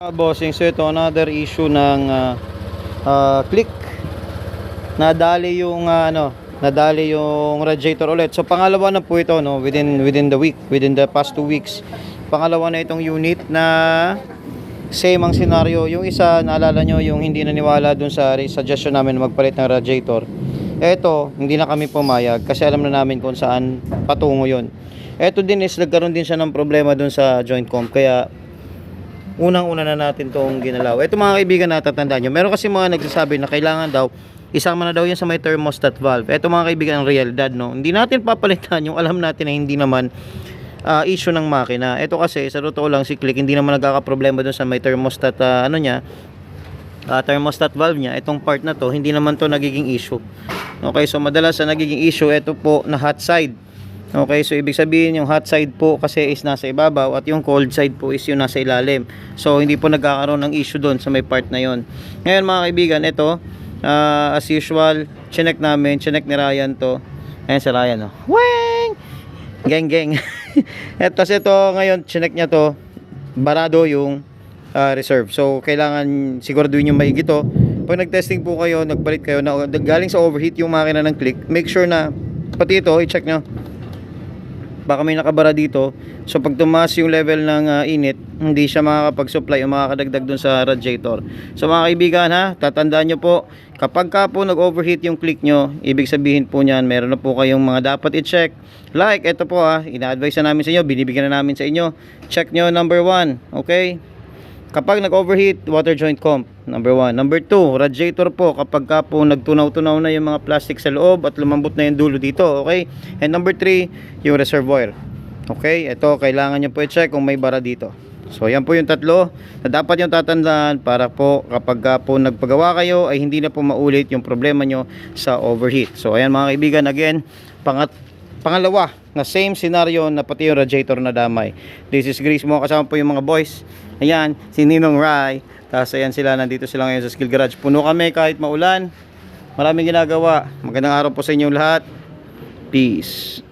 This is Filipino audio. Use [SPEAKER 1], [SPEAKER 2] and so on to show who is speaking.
[SPEAKER 1] Uh, bossing, so ito another issue ng uh, uh, click. Nadali yung uh, ano, nadali yung radiator ulit. So pangalawa na po ito no within within the week, within the past two weeks. Pangalawa na itong unit na same ang scenario. Yung isa, naalala nyo, yung hindi naniwala dun sa suggestion namin na magpalit ng radiator. Eto, hindi na kami pumayag kasi alam na namin kung saan patungo yon. Eto din is nagkaroon din siya ng problema dun sa joint comp. Kaya unang-una na natin tong ginalaw. Ito mga kaibigan natatandaan nyo. Meron kasi mga nagsasabi na kailangan daw isama na daw yan sa may thermostat valve. Ito mga kaibigan ang realidad no. Hindi natin papalitan yung alam natin na hindi naman ah, issue ng makina. Ito kasi sa totoo lang si Click hindi naman nagkakaproblema dun sa may thermostat ah, ano niya ah, thermostat valve niya. Itong part na to hindi naman to nagiging issue. Okay, so madalas sa nagiging issue ito po na hot side. Okay, so ibig sabihin yung hot side po kasi is nasa ibabaw at yung cold side po is yung nasa ilalim. So hindi po nagkakaroon ng issue doon sa may part na yon. Ngayon mga kaibigan, ito ah, as usual, chinek namin, chinek ni Ryan to. Ayan si Ryan oh. Weng! Geng geng. At tas ito ngayon, chinek niya to, barado yung ah, reserve. So kailangan siguraduhin yung maigi to. Pag nag-testing po kayo, nagpalit kayo na galing sa overheat yung makina ng click, make sure na pati ito, i-check nyo baka may nakabara dito. So pag tumaas yung level ng ah, init hindi siya makakapag-supply o makakadagdag dun sa radiator. So mga kaibigan ha tatandaan nyo po kapag ka po nag-overheat yung click nyo ibig sabihin po nyan meron na po kayong mga dapat i-check. Like ito po ha ina-advise na namin sa inyo binibigyan na namin sa inyo. Check nyo number 1 okay? Kapag nag-overheat, water joint comp, number 1. Number 2, radiator po kapag ka po nagtunaw-tunaw na yung mga plastic sa loob at lumambot na yung dulo dito, okay? And number 3, yung reservoir. Okay, ito kailangan nyo po i-check kung may bara dito. So yan po yung tatlo na dapat yung tatandaan para po kapag ka po nagpagawa kayo ay hindi na po maulit yung problema nyo sa overheat. So ayan mga kaibigan, again, pangat pangalawa na same scenario na pati yung radiator na damay. This is Grace mo kasama po yung mga boys. Ayan, si Ninong Rai. Tapos ayan sila, nandito sila ngayon sa Skill Garage. Puno kami kahit maulan. Maraming ginagawa. Magandang araw po sa inyong lahat. Peace.